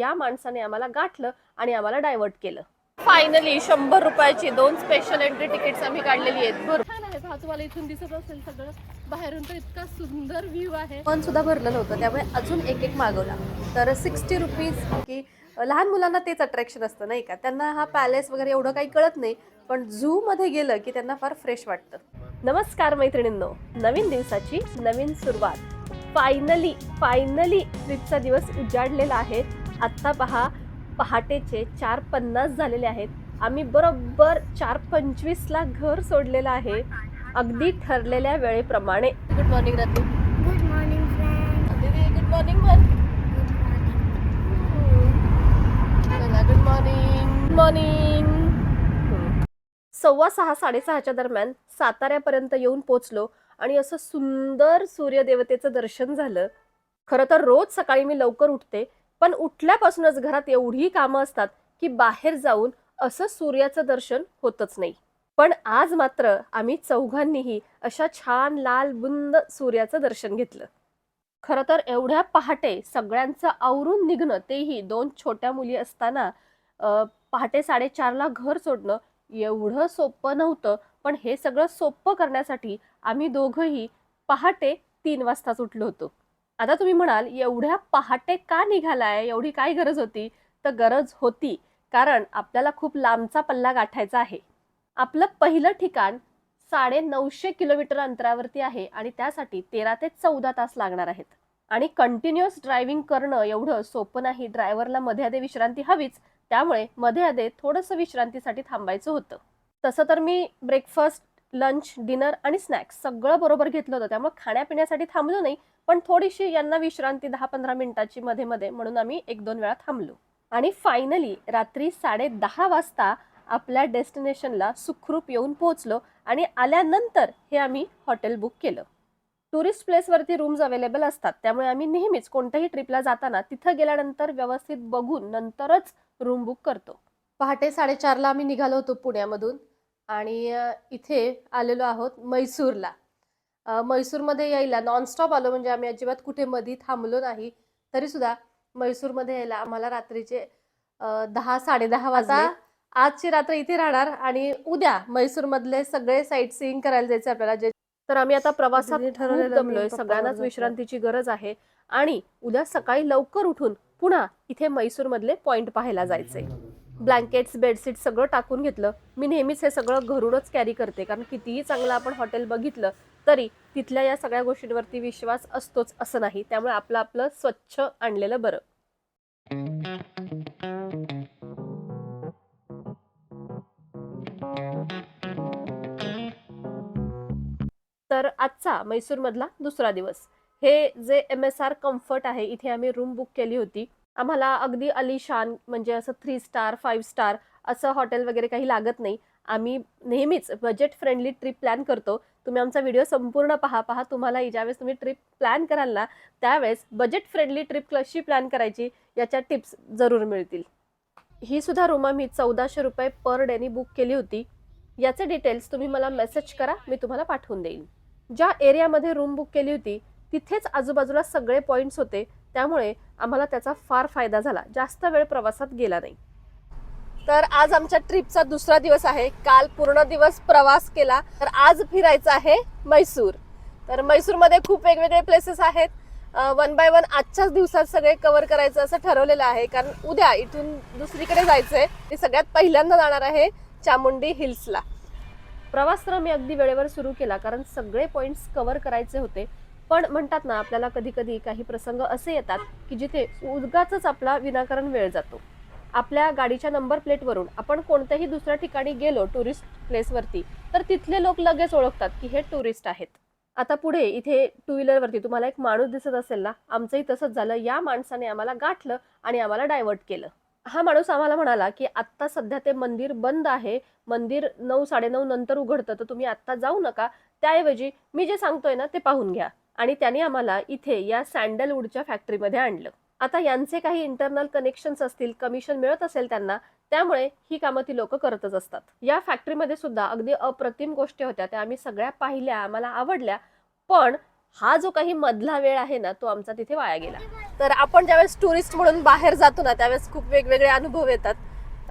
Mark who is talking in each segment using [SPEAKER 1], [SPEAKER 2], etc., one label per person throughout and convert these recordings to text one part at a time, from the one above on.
[SPEAKER 1] या माणसाने आम्हाला गाठलं आणि आम्हाला डायव्हर्ट केलं. फायनली शंभर रुपयाची दोन स्पेशल एंट्री तिकीट्स आम्ही काढलेली आहेत. बरं छान आहे. हा तुम्हाला इथून दिसत असेल सगळं. बाहेरून तर इतका सुंदर व्ह्यू आहे. पण सुद्धा भरलं नव्हतं त्यामुळे अजून एक एक मागवला. तर सिक्स्टी रुपीज की लहान मुलांना तेच अट्रॅक्शन असतं नाही का? त्यांना हा पॅलेस वगैरे एवढं काही कळत नाही पण झू मध्ये गेलं की त्यांना फार फ्रेश वाटतं. नमस्कार मैत्रिणींनो. नवीन दिवसाची नवीन सुरुवात. फायनली फायनली ट्रिपचा दिवस उजाडलेला आहे. आत्ता पहा पहाटेचे चार पन्नास झालेले आहेत. आम्ही बरोबर चार पंचवीसला घर सोडलेलं आहे. अगदी ठरलेल्या वेळेप्रमाणे. Good morning Ratni
[SPEAKER 2] good morning friend
[SPEAKER 1] दीदी गुड मॉर्निंग म्हण गुड मॉर्निंग मॉर्निंग सव्वा सहा साडेसहाच्या दरम्यान साताऱ्यापर्यंत येऊन पोचलो आणि असं सुंदर सूर्यदेवतेचं दर्शन झालं. खरं तर रोज सकाळी मी लवकर उठते पण उठल्यापासूनच घरात एवढी कामं असतात की बाहेर जाऊन असं सूर्याचं दर्शन होतच नाही. पण आज मात्र आम्ही चौघांनीही अशा छान लाल बुंद सूर्याचं दर्शन घेतलं. खरं तर एवढ्या पहाटे सगळ्यांचं आवरून निघणं तेही दोन छोट्या मुली असताना पहाटे साडेचारला घर सोडणं एवढं सोपं नव्हतं. पण हे सगळं सोपं करण्यासाठी आम्ही दोघंही पहाटे तीन वाजताच उठलो होतो. आता तुम्ही म्हणाल एवढ्या पहाटे का निघालाय? एवढी काय गरज होती? तर गरज होती कारण आपल्याला खूप लांबचा पल्ला गाठायचा आहे. आपलं पहिलं ठिकाण साडे नऊशे किलोमीटर अंतरावरती आहे आणि त्यासाठी तेरा ते चौदा तास लागणार आहेत. आणि कंटिन्युअस ड्रायव्हिंग करणं एवढं सोपं नाही. ड्रायव्हरला मध्ये आधे विश्रांती हवीच. त्यामुळे मध्ये आधे थोडंसं विश्रांतीसाठी थांबायचं होतं. तसं तर मी ब्रेकफास्ट लंच डिनर आणि स्नॅक्स सगळं बरोबर घेतलं होतं. त्यामुळे खाण्यापिण्यासाठी थांबलो नाही पण थोडीशी यांना विश्रांती दहा पंधरा मिनिटाची मध्ये मध्ये म्हणून आम्ही एक दोन वेळा थांबलो. आणि फायनली रात्री साडे दहा वाजता आपल्या डेस्टिनेशनला सुखरूप येऊन पोहोचलो आणि आल्यानंतर हे आम्ही हॉटेल बुक केलं. टुरिस्ट प्लेसवरती रूम्स अवेलेबल असतात. त्यामुळे आम्ही नेहमीच कोणत्याही ट्रिपला जाताना तिथं गेल्यानंतर व्यवस्थित बघून नंतरच रूम बुक करतो. पहाटे साडेचारला आम्ही निघालो होतो पुण्यामधून. आणि इथे आलेलो आहोत मैसूरला. मैसूरमध्ये यायला नॉनस्टॉप आलो म्हणजे आम्ही अजिबात कुठे मधी थांबलो नाही. तरीसुद्धा मैसूरमध्ये यायला आम्हाला रात्रीचे दहा साडेदहा वाजता आजची रात्र इथे राहणार आणि उद्या मैसूरमधले सगळे साईट सीइंग करायला जायचं आपल्याला. जे तर आम्ही आता प्रवासात
[SPEAKER 3] तिने
[SPEAKER 1] खूप
[SPEAKER 3] ठरवलेलं मी
[SPEAKER 1] दमलोय
[SPEAKER 3] पप्पावर
[SPEAKER 1] सगळ्यांनाच. विश्रांतीची गरज आहे. आणि उद्या सकाळी लवकर उठून पुन्हा इथे मैसूरमधले पॉइंट पाहायला जायचे ब्लँकेट्स बेडशीट सगळं टाकून घेतलं. मी नेहमीच हे सगळं घरूनच कॅरी करते. कारण कितीही चांगलं आपण हॉटेल बघितलं तरी तिथल्या या सगळ्या गोष्टींवरती विश्वास असतोच असं नाही. त्यामुळे आपलं आपलं स्वच्छ आणलेलं बरं. तर आजचा मैसूरमधला दुसरा दिवस. हे जे एम एस आर कम्फर्ट आहे इथे आम्ही रूम बुक केली होती. आम्हाला अगदी अलिशान म्हणजे असं थ्री स्टार फाईव्ह स्टार असं हॉटेल वगैरे काही लागत नाही. आम्ही नेहमीच बजेट फ्रेंडली ट्रिप प्लॅन करतो. तुम्ही आमचा व्हिडिओ संपूर्ण पहा पहा. तुम्हाला ज्यावेळेस तुम्ही ट्रिप प्लॅन कराल ना त्यावेळेस बजेट फ्रेंडली ट्रिप कशी प्लॅन करायची याच्या टिप्स जरूर मिळतील. ही सुद्धा रूम आम्ही चौदाशे रुपये पर डेनी बुक केली होती. याचे डिटेल्स तुम्ही मला मेसेज करा मी तुम्हाला पाठवून देईन. ज्या एरियामध्ये रूम बुक केली होती तिथेच आजूबाजूला सगळे पॉईंट्स होते. त्यामुळे आम्हाला त्याचा फार फायदा झाला. जास्त वेळ प्रवासात गेला नाही. तर आज आमच्या ट्रिपचा दुसरा दिवस आहे. काल पूर्ण दिवस प्रवास केला. तर आज फिरायचं आहे मैसूर. तर मैसूरमध्ये खूप वेगवेगळे प्लेसेस आहेत. वन बाय वन आजच्याच दिवसात सगळे कव्हर करायचं असं ठरवलेलं आहे. कारण उद्या इथून दुसरीकडे जायचंय. ते सगळ्यात पहिल्यांदा जाणार आहे चामुंडी हिल्सला. प्रवास तर मी अगदी वेळेवर सुरू केला. कारण सगळे पॉईंट्स कव्हर करायचे होते. पण म्हणतात ना आपल्याला कधी कधी काही प्रसंग असे येतात की जिथे उद्गाच आपला विनाकारण वेळ जातो. आपल्या गाडीच्या नंबर प्लेटवरून आपण कोणत्याही दुसऱ्या ठिकाणी गेलो टुरिस्ट प्लेसवरती तर तिथले लोक लगेच ओळखतात की हे टुरिस्ट आहेत. आता पुढे इथे टू व्हीलरवरती तुम्हाला एक माणूस दिसत असेल ना आमचंही तसंच झालं. या माणसाने आम्हाला गाठलं आणि आम्हाला डायव्हर्ट केलं. हा माणूस आम्हाला म्हणाला की आत्ता सध्या ते मंदिर बंद आहे. मंदिर नऊ साडेनऊ नंतर उघडतं तर तुम्ही आत्ता जाऊ नका. त्याऐवजी मी जे सांगतोय ना ते पाहून घ्या. आणि त्याने आम्हाला इथे या सँडलवूडच्या फॅक्टरीमध्ये आणलं. आता यांचे काही इंटरनल कनेक्शन्स असतील कमिशन मिळत असेल त्यांना त्यामुळे ही कामं ती लोक करतच असतात. या फॅक्टरीमध्ये सुद्धा अगदी अप्रतिम गोष्टी होत्या त्या आम्ही सगळ्या पाहिल्या आम्हाला आवडल्या पण हा जो काही मधला वेळ आहे ना तो आमचा तिथे वाया गेला. तर आपण ज्यावेळेस टुरिस्ट म्हणून बाहेर जातो ना त्यावेळेस खूप वेगवेगळे अनुभव येतात.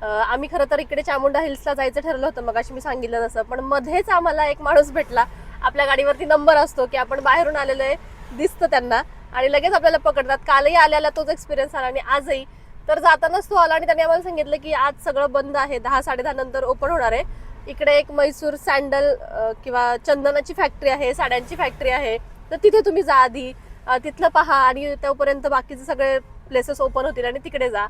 [SPEAKER 1] आम्ही खरं तर इकडे चामुंडा हिल्सला जायचं ठरलं होतं मग मी सांगितलं तसं पण मध्येच आम्हाला एक माणूस भेटला आपल्या गाडीवरती नंबर असतो की आपण बाहेरून आलेलो आहे दिसतं त्यांना. आणि लगेच आपल्याला पकडतात. कालही आल्याला तोच एक्सपिरियन्स आला आणि आजही. तर जातानाच तो आला आणि त्यांनी आम्हाला सांगितलं की आज सगळं बंद आहे. दहा साडेदहा नंतर ओपन होणार आहे. इकडे एक मैसूर सँडल किंवा चंदनाची फॅक्टरी आहे साड्यांची फॅक्टरी आहे. तर तिथे तुम्ही जा आधी. तिथलं पहा आणि तोपर्यंत बाकीचे सगळे प्लेसेस ओपन होतील आणि तिकडे जा.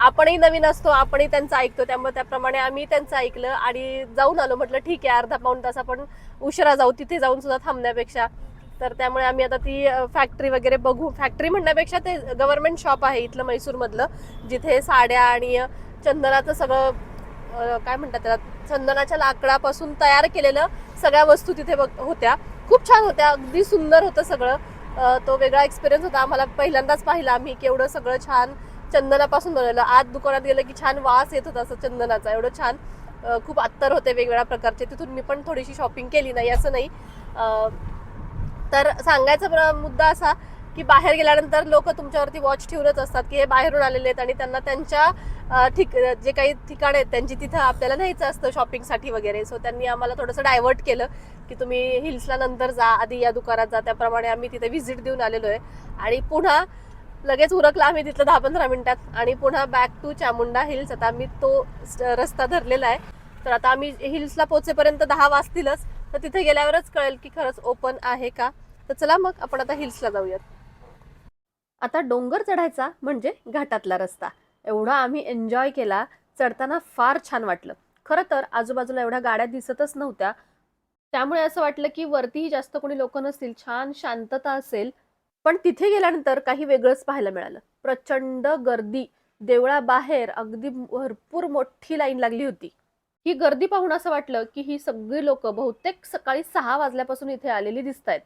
[SPEAKER 1] आपणही नवीन असतो आपणही त्यांचं ऐकतो त्यामुळे त्याप्रमाणे आम्ही त्यांचं ऐकलं आणि जाऊन आलो म्हटलं ठीक आहे अर्धा पाऊण तास आपण उशिरा जाऊ तिथे जाऊन सुद्धा थांबण्यापेक्षा. तर त्यामुळे आम्ही आता ती फॅक्टरी वगैरे बघू. फॅक्टरी म्हणण्यापेक्षा ते गव्हर्नमेंट शॉप आहे इथलं म्हैसूरमधलं जिथे साड्या आणि चंदनाचं सगळं काय म्हणतात त्याला चंदनाच्या लाकडापासून तयार केलेलं सगळ्या वस्तू तिथे बघ- होत्या. खूप छान होत्या अगदी सुंदर होतं सगळं. तो वेगळा एक्सपिरियन्स होता. आम्हाला पहिल्यांदाच पाहिला आम्ही केवढं सगळं छान चंदनापासून बनवलं. आत दुकानात गेलं की छान वास येत होता असं चंदनाचा. एवढं छान खूप अत्तर होते वेगवेगळ्या प्रकारचे. तिथून मी पण थोडीशी शॉपिंग केली नाही असं नाही. तर सांगायचा प्र- मुद्दा असा की बाहेर गेल्यानंतर लोक तुमच्यावरती वॉच ठेवूनच असतात की हे बाहेरून आलेले आहेत आणि त्यांना त्यांच्या ठिक जे काही ठिकाण आहेत त्यांची तिथं आपल्याला न्यायचं असतं शॉपिंगसाठी वगैरे. सो त्यांनी आम्हाला थोडंसं डायव्हर्ट केलं की तुम्ही हिल्सला नंतर जा आधी या दुकानात जा. त्याप्रमाणे आम्ही तिथे व्हिजिट देऊन आलेलो आहे. आणि पुन्हा लगेच उरकला आम्ही तिथलं दहा पंधरा मिनिटात. आणि पुन्हा बॅक टू चामुंडा हिल्स. आता आम्ही तो स- रस्ता धरलेला आहे. तर आता आम्ही हिल्सला पोहोचेपर्यंत दहा वाजतीलच. तर तिथे गेल्यावरच कळेल की खरंच ओपन आहे का. तर चला मग आपण आता हिल्सला जाऊयात. आता डोंगर चढायचा म्हणजे घाटातला रस्ता. एवढा आम्ही एन्जॉय केला. चढताना फार छान वाटलं. खरं तर आजूबाजूला एवढ्या गाड्या दिसतच नव्हत्या. त्यामुळे असं वाटलं की वरतीही जास्त कोणी लोक नसतील. छान शांतता असेल. पण तिथे गेल्यानंतर काही वेगळंच पाहायला मिळालं. प्रचंड गर्दी. देवळाबाहेर अगदी भरपूर मोठी लाईन लागली होती. ही गर्दी पाहून असं वाटलं की ही सगळी लोक बहुतेक सकाळी सहा वाजल्यापासून इथे आलेली दिसत आहेत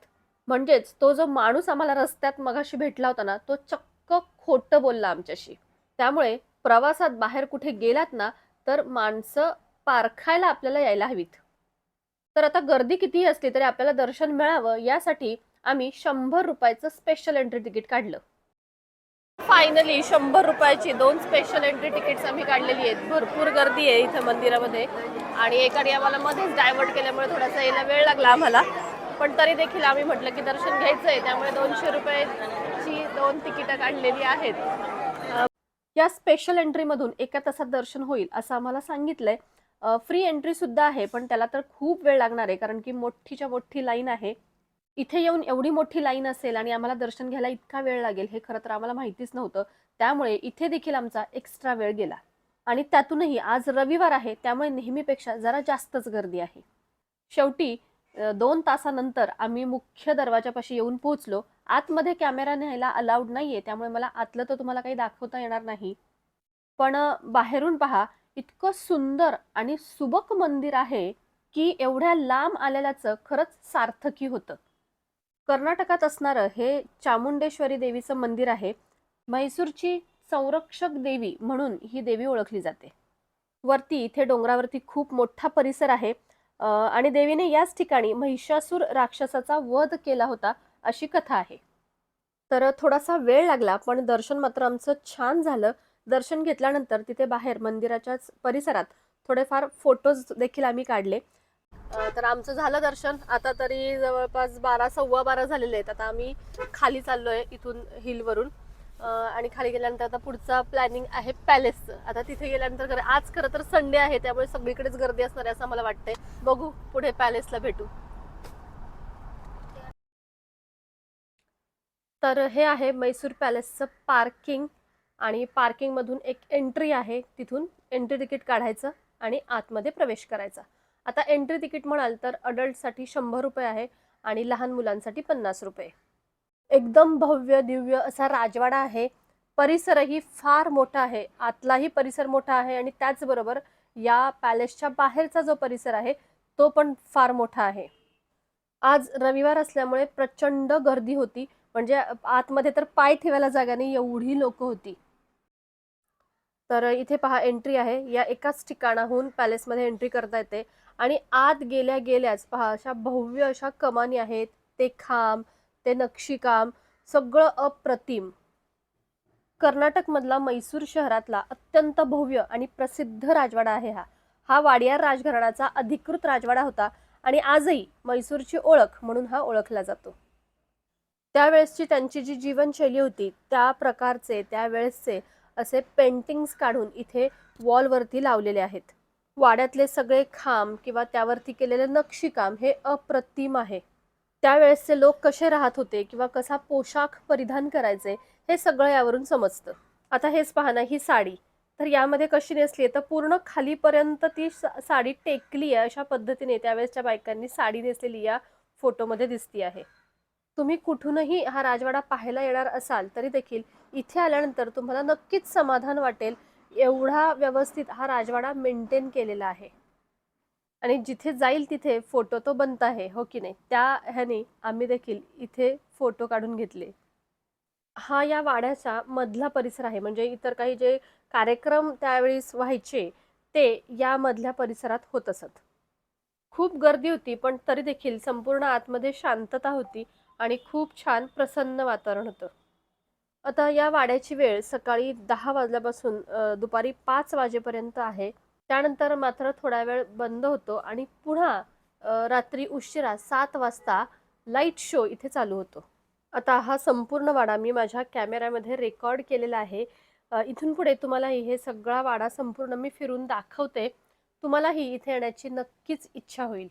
[SPEAKER 1] म्हणजेच तो जो माणूस आम्हाला रस्त्यात मगाशी भेटला होता ना तो चक्क खोटं बोलला आमच्याशी. त्यामुळे प्रवासात बाहेर कुठे गेलात ना तर माणसं पारखायला आपल्याला यायला हवीत. तर आता गर्दी कितीही असली तरी आपल्याला दर्शन मिळावं यासाठी आम्ही शंभर रुपयाचं स्पेशल एंट्री तिकीट काढलं. फायनली शंभर रुपयाची दोन स्पेशल एंट्री तिकीट्स आम्ही काढलेली आहेत. भरपूर गर्दी आहे इथं मंदिरामध्ये. आणि एकाने आम्हाला मध्येच डायव्हर्ट केल्यामुळे थोडासा यायला वेळ लागला आम्हाला. पण तरी देखील आम्ही म्हटलं की दर्शन घ्यायचं आहे त्यामुळे दोनशे रुपयाची दोन तिकीटं काढलेली आहेत. या स्पेशल एंट्रीमधून एका तासात दर्शन होईल असं आम्हाला सांगितलंय. फ्री एंट्री सुद्धा आहे पण त्याला तर खूप वेळ लागणार आहे कारण की मोठीच्या मोठी लाईन आहे. इथे येऊन एवढी मोठी लाईन असेल आणि आम्हाला दर्शन घ्यायला इतका वेळ लागेल हे खरं तर आम्हाला माहितीच नव्हतं. त्यामुळे इथे देखील आमचा एक्स्ट्रा वेळ गेला. आणि त्यातूनही आज रविवार आहे त्यामुळे नेहमीपेक्षा जरा जास्तच गर्दी आहे. शेवटी दोन तासानंतर आम्ही मुख्य दरवाजापाशी येऊन पोहोचलो. आतमध्ये कॅमेरा न्यायला अलाउड नाहीये त्यामुळे मला आतलं तर तुम्हाला काही दाखवता येणार नाही. पण बाहेरून पहा इतकं सुंदर आणि सुबक मंदिर आहे की एवढ्या लांब आलेल्याचं खरंच सार्थकी होतं. कर्नाटकात असणारं हे चामुंडेश्वरी देवीचं मंदिर आहे. म्हैसूरची संरक्षक देवी म्हणून ही देवी ओळखली जाते. वरती इथे डोंगरावरती खूप मोठा परिसर आहे. आणि देवीने याच ठिकाणी महिषासूर राक्षसाचा वध केला होता अशी कथा आहे. तर थोडासा वेळ लागला पण दर्शन मात्र आमचं छान झालं. दर्शन घेतल्यानंतर तिथे बाहेर मंदिराच्याच परिसरात थोडेफार फोटोज देखील आम्ही काढले. तर आमचं झालं दर्शन. आता तरी जवळपास बारा सव्वा बारा झालेले आहेत. आता आम्ही खाली चाललोय इथून हिलवरून आणि खाली गेल्यानंतर आता पुढचा प्लॅनिंग आहे पॅलेसचं आता तिथे गेल्यानंतर खरं आज खरं तर संडे आहे त्यामुळे सगळीकडेच गर्दी असणार आहे असं मला वाटतंय. बघू पुढे पॅलेसला भेटू. तर हे आहे मैसूर पॅलेसचं पार्किंग आणि पार्किंगमधून एक एंट्री आहे तिथून एंट्री तिकीट काढायचं आणि आतमध्ये प्रवेश करायचा. आता एंट्री तिकीट म्हणाल तर अडल्टसाठी शंभर रुपये आहे आणि लहान मुलांसाठी पन्नास रुपये. एकदम भव्य दिव्य असा राजवाडा आहे. परिसरही फार मोठा आहे. आतलाही परिसर मोठा आहे आणि त्याचबरोबर या पॅलेसच्या बाहेरचा जो परिसर आहे तो पण फार मोठा आहे. आज रविवार असल्यामुळे प्रचंड गर्दी होती. म्हणजे आतमध्ये तर पाय ठेवायला जागा नाही एवढी लोक होती. तर इथे पहा एंट्री आहे. या एकाच ठिकाणाहून पॅलेसमध्ये एंट्री करता येते. आणि आत गेल्या गेल्याच पहा अशा भव्य अशा कमानी आहेत. ते खांब ते नक्षीकाम सगळं अप्रतिम. कर्नाटकमधला मैसूर शहरातला अत्यंत भव्य आणि प्रसिद्ध राजवाडा आहे हा. हा वाडियार राजघराण्याचा अधिकृत राजवाडा होता आणि आजही मैसूरची ओळख म्हणून हा ओळखला जातो. त्यावेळेसची त्यांची जी जीवनशैली होती त्या प्रकारचे त्यावेळेसचे असे पेंटिंग्स काढून इथे वॉलवरती लावलेले आहेत. वाड्यातले सगळे खांब किंवा त्यावरती केलेलं नक्षीकाम हे अप्रतिम आहे. त्यावेळेसचे लोक कसे राहत होते किंवा कसा पोशाख परिधान करायचे हे सगळं यावरून समजतं. आता हेच पाहणं ही साडी. तर यामध्ये कशी नेसली आहे? तर पूर्ण खालीपर्यंत ती सा- साडी टेकली आहे अशा पद्धतीने त्यावेळेसच्या बायकांनी साडी नेसलेली या फोटोमध्ये दिसती आहे. तुम्ही कुठूनही हा राजवाडा पाहायला येणार असाल तरी देखील इथे आल्यानंतर तुम्हाला नक्कीच समाधान वाटेल. एवढा व्यवस्थित हा राजवाडा मेंटेन केलेला आहे. आणि जिथे जाईल तिथे फोटो तो बनत आहे हो की नाही? त्या ह्याने आम्ही देखील इथे फोटो काढून घेतले. हा या वाड्याचा मधला परिसर आहे. म्हणजे इतर काही जे कार्यक्रम त्यावेळेस व्हायचे ते या मधल्या परिसरात होत असत. खूप गर्दी होती पण तरी देखील संपूर्ण आतमध्ये शांतता होती आणि खूप छान प्रसन्न वातावरण होतं. आता या वाड्याची वेळ सकाळी दहा वाजल्यापासून दुपारी पाच वाजेपर्यंत आहे. त्यानंतर मात्र थोडा वेळ बंद होतो आणि पुन्हा रात्री उशिरा सात वाजता लाइट शो इथे चालू होतो. आता हा संपूर्ण वाडा मी माझ्या कॅमेऱ्यामध्ये रेकॉर्ड केलेला आहे. इथून पुढे तुम्हालाही हे सगळा वाडा संपूर्ण मी फिरून दाखवते. तुम्हालाही इथे येण्याची नक्कीच इच्छा होईल.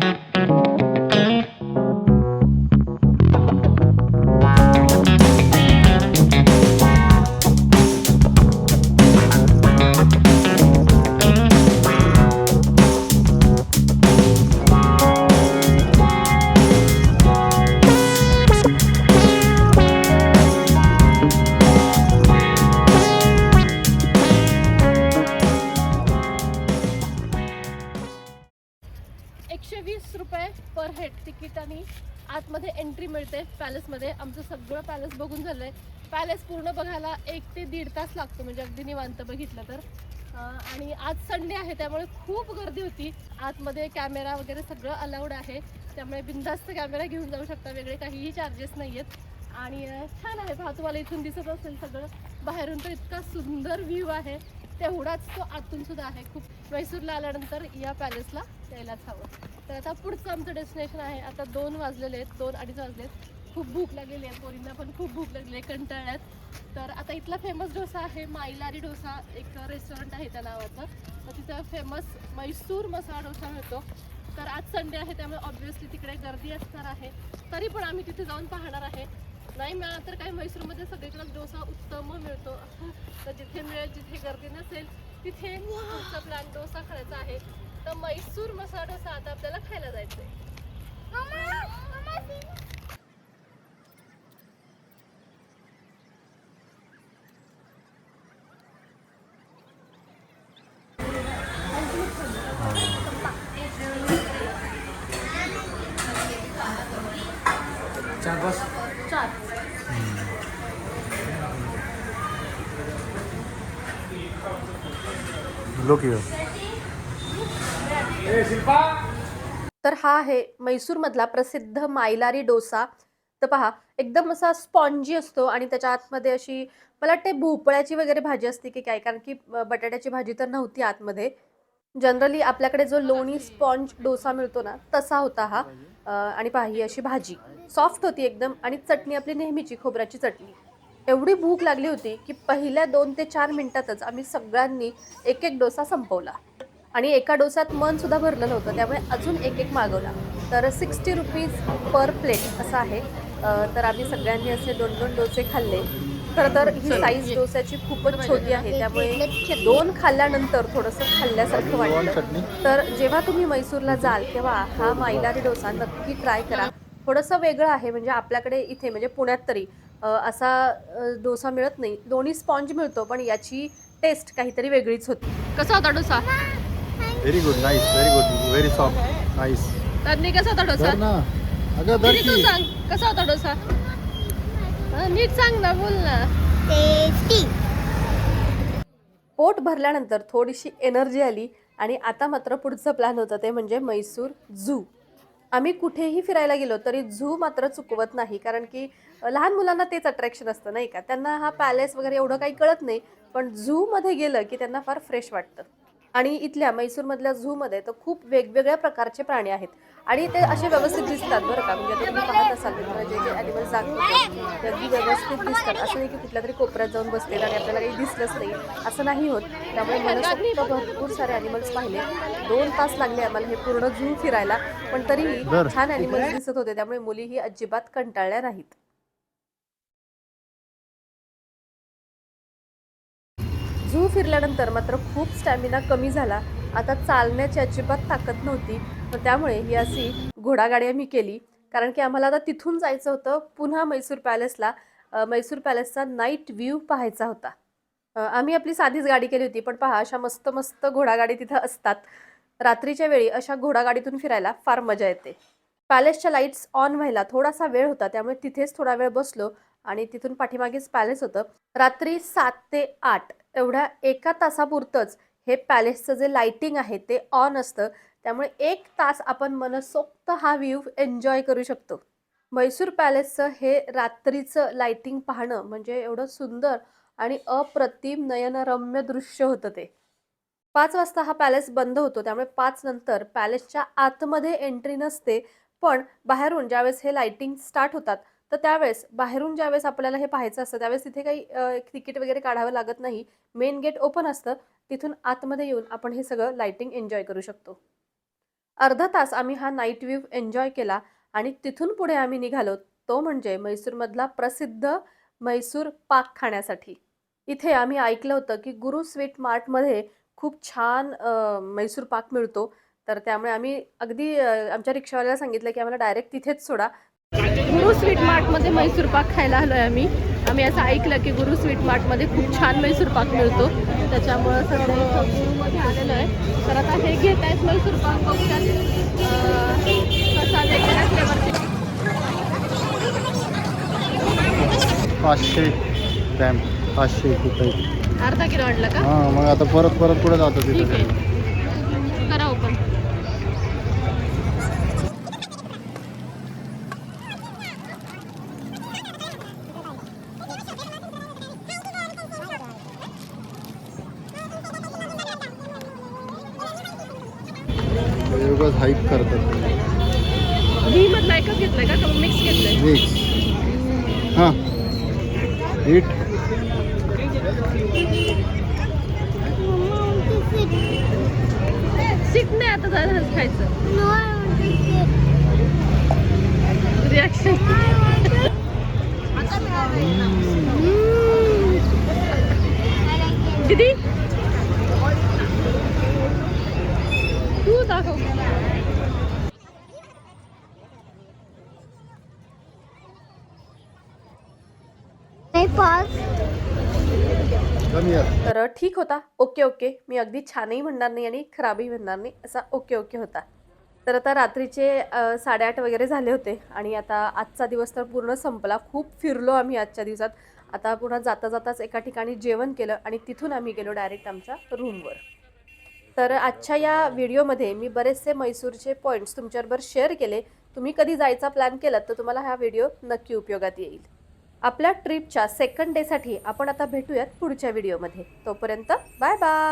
[SPEAKER 1] Thank you. आणि आज संडे आहे त्यामुळे खूप गर्दी होती. आतमध्ये कॅमेरा वगैरे सगळं अलाउड आहे. त्यामुळे बिंदास्त कॅमेरा घेऊन जाऊ शकता वेगळे काहीही चार्जेस नाही आहेत आणि छान आहे. पहा तुम्हाला इथून दिसत असेल सगळं. बाहेरून तर इतका सुंदर व्ह्यू आहे. तेवढाच तो आतून सुद्धा आहे. खूप मैसूरला आल्यानंतर या पॅलेसला यायलाच हवं. तर आता पुढचं आमचं डेस्टिनेशन आहे. आता दोन वाजलेले आहेत दोन अडीच वाजले आहेत खूप भूक लागलेली आहे पोरींना पण खूप भूक लागली आहे कंटाळ्यात. तर आता इथला फेमस डोसा आहे माईलारी डोसा एक रेस्टॉरंट आहे त्या नावाचं. तर तिथं फेमस मैसूर मसाला डोसा मिळतो. तर आज संडे आहे त्यामुळे ऑब्व्हियसली तिकडे गर्दी असणार आहे. तरी पण आम्ही तिथे जाऊन पाहणार आहे. नाही मिळाला तर काही मैसूरमध्ये सगळीकडे डोसा उत्तम मिळतो. तर जिथे मिळेल जिथे गर्दी नसेल तिथे तुमचा प्लॅन डोसा खायचा आहे. तर मैसूर मसाला डोसा आता आपल्याला खायला
[SPEAKER 3] जायचं
[SPEAKER 1] आहे
[SPEAKER 3] लोक
[SPEAKER 1] तर हा आहे मैसूरमधला प्रसिद्ध मायलारी डोसा. तर पहा एकदम असा स्पॉन्जी असतो आणि त्याच्या आतमध्ये अशी मला वाटते भोपळ्याची वगैरे भाजी असते की काय कारण की बटाट्याची भाजी तर नव्हती आतमध्ये. जनरली आपल्याकडे जो लोणी स्पॉन्ज डोसा मिळतो ना तसा होता हा. आणि पहा ही अशी भाजी. सॉफ्ट होती एकदम आणि चटणी आपली नेहमीची खोबऱ्याची चटणी. एवढी भूक लागली होती की पहिल्या दोन ते चार मिनिटातच आम्ही सगळ्यांनी एक एक डोसा संपवला. आणि एका डोसात मन सुद्धा भरलं नव्हतं त्यामुळे अजून एक एक मागवला. तर सिक्स्टी रुपीज पर प्लेट असं आहे. तर आम्ही सगळ्यांनी असे दोन दोन डोसे खाल्ले. खरं तर ही साईज डोस्याची खूपच छोटी आहे. त्यामुळे दोन खाल्ल्यानंतर थोडंसं खाल्ल्यासारखं वाटलं. तर जेव्हा तुम्ही मैसूरला जाल तेव्हा हा माईलारी डोसा नक्की ट्राय करा. थोडंसं वेगळं आहे. म्हणजे आपल्याकडे इथे म्हणजे पुण्यात तरी असा डोसा मिळत नाही. दोन्ही स्पॉन्ज मिळतो पण याची टेस्ट काहीतरी वेगळीच होती. कसा होता dosa?
[SPEAKER 3] Very good nice very good very soft nice
[SPEAKER 1] त्यांनी कसा होता डोसा?
[SPEAKER 3] अगं
[SPEAKER 1] दीदी, तू सांग कसा होता डोसा? नीट सांग ना बोल ना.
[SPEAKER 2] टेस्टी
[SPEAKER 1] पोट भरल्यानंतर थोडीशी एनर्जी आली आणि आता मात्र पुढचं प्लॅन होतं ते म्हणजे म्हैसूर झू आम्ही कुठेही फिरायला गेलो तरी झू मात्र चुकवत नाही कारण की लहान मुलांना तेच अट्रॅक्शन असतं नाही का? त्यांना हा पॅलेस वगैरे एवढं काही कळत नाही पण झूमध्ये गेलं की त्यांना फार फ्रेश वाटतं. आणि इथल्या म्हैसूरमधल्या झूमध्ये तर खूप वेगवेगळ्या प्रकारचे प्राणी आहेत. आणि ते असे व्यवस्थित दिसतात बरं का? म्हणजे तुम्ही पाहत असाल जे जे ॲनिमल्स दाखवतात ते अगदी व्यवस्थित दिसतात. असं नाही की कुठल्या तरी कोपऱ्यात जाऊन बसलेत आणि आपल्याला काही दिसलंच नाही. असं नाही होत. त्यामुळे मनसोक्त भरपूर सारे ॲनिमल्स पाहिले. दोन तास लागले आम्हाला हे पूर्ण झू फिरायला पण तरीही. छान ॲनिमल्स दिसत होते. त्यामुळे मुलीही अजिबात कंटाळल्या नाहीत. झू फिरल्यानंतर मात्र खूप स्टॅमिना कमी झाला. आता चालण्याची अजिबात ताकद नव्हती. तर त्यामुळे ही अशी घोडागाडी आम्ही केली. कारण की आम्हाला आता तिथून जायचं होतं पुन्हा मैसूर पॅलेसला. मैसूर पॅलेसचा नाईट व्ह्यू पाहायचा होता. आम्ही आपली साधीच गाडी केली होती. पण पहा अशा मस्त मस्त घोडागाडी तिथं असतात. रात्रीच्या वेळी अशा घोडागाडीतून फिरायला फार मजा येते. पॅलेसच्या लाईट्स ऑन व्हायला थोडासा वेळ होता. त्यामुळे तिथेच थोडा वेळ बसलो आणि तिथून पाठीमागेच पॅलेस होतं. रात्री सात ते आठ एवढ्या एका तासापुरतंच हे पॅलेसचं जे लाइटिंग आहे ते ऑन असतं. त्यामुळे एक तास आपण मनसोक्त हा व्ह्यू एन्जॉय करू शकतो. मैसूर पॅलेसचं हे रात्रीचं लाइटिंग पाहणं म्हणजे एवढं सुंदर आणि अप्रतिम नयनरम्य दृश्य होतं ते. पाच वाजता हा पॅलेस बंद होतो. त्यामुळे पाच नंतर पॅलेसच्या आतमध्ये एंट्री नसते. पण बाहेरून ज्यावेळेस हे लाइटिंग स्टार्ट होतात तर त्यावेळेस बाहेरून ज्यावेळेस आपल्याला हे पाहायचं असतं त्यावेळेस तिथे काही तिकीट वगैरे काढावं लागत नाही. मेन गेट ओपन असतं. तिथून आतमध्ये येऊन आपण हे सगळं लायटिंग एन्जॉय करू शकतो. अर्धा तास आम्ही हा नाईट व्ह्यू एन्जॉय केला आणि तिथून पुढे आम्ही निघालो तो म्हणजे म्हैसूरमधला प्रसिद्ध म्हैसूर पाक खाण्यासाठी. इथे आम्ही ऐकलं होतं की गुरु स्वीट मार्टमध्ये खूप छान म्हैसूर पाक मिळतो. तर त्यामुळे आम्ही अगदी आमच्या रिक्षावाल्याला सांगितलं की आम्हाला डायरेक्ट तिथेच सोडा. गुरु स्वीट मार्टमध्ये म्हैसूर पाक खायला आलो आहे आम्ही. आम्ही असं ऐकलं की गुरु स्वीट मार्टमध्ये खूप छान म्हैसूर पाक मिळतो. त्याच्यामुळं इथं गुरुमध्ये आलेलो आहे. तर आता हे घेत आहेत म्हैसूर पाक बघतात अं, कसा वेगवेगळ्या फ्लेवरचे
[SPEAKER 3] पाचशे पाचशे रुपये.
[SPEAKER 1] अर्धा किलो आणलं का?
[SPEAKER 3] हां मग आता परत परत पुढे जातो
[SPEAKER 1] ठीक
[SPEAKER 3] तिथे?
[SPEAKER 1] आहे ही मधला एकच घेतलाय का? का मिक्स घेतलंय?
[SPEAKER 3] मिक्स हां. हिट
[SPEAKER 1] सिक नाही आता जरा खायचं. रिॲक्शन दीदी तू दाखव. तर ठीक होता. Okay okay. मी अगदी छानही म्हणणार नाही आणि खराबही म्हणणार नाही. असा ओके ओके होता. तर आता रात्रीचे साडेआठ वगैरे झाले होते आणि आता आजचा दिवस तर पूर्ण संपला. खूप फिरलो आम्ही आजच्या दिवसात. आता पुन्हा जाता जाताच एका ठिकाणी जेवण केलं आणि तिथून आम्ही गेलो डायरेक्ट आमच्या रूमवर. तर आजच्या या व्हिडिओमध्ये मी बरेचसे मैसूरचे पॉईंट्स तुमच्याबरोबर शेअर केले. तुम्ही कधी जायचा प्लॅन केलात तर तुम्हाला हा व्हिडिओ नक्की उपयोगात येईल. आपल्या ट्रिपच्या सेकंड डेसाठी आपण आता भेटूयात पुढच्या व्हिडिओमध्ये. तोपर्यंत बाय बाय.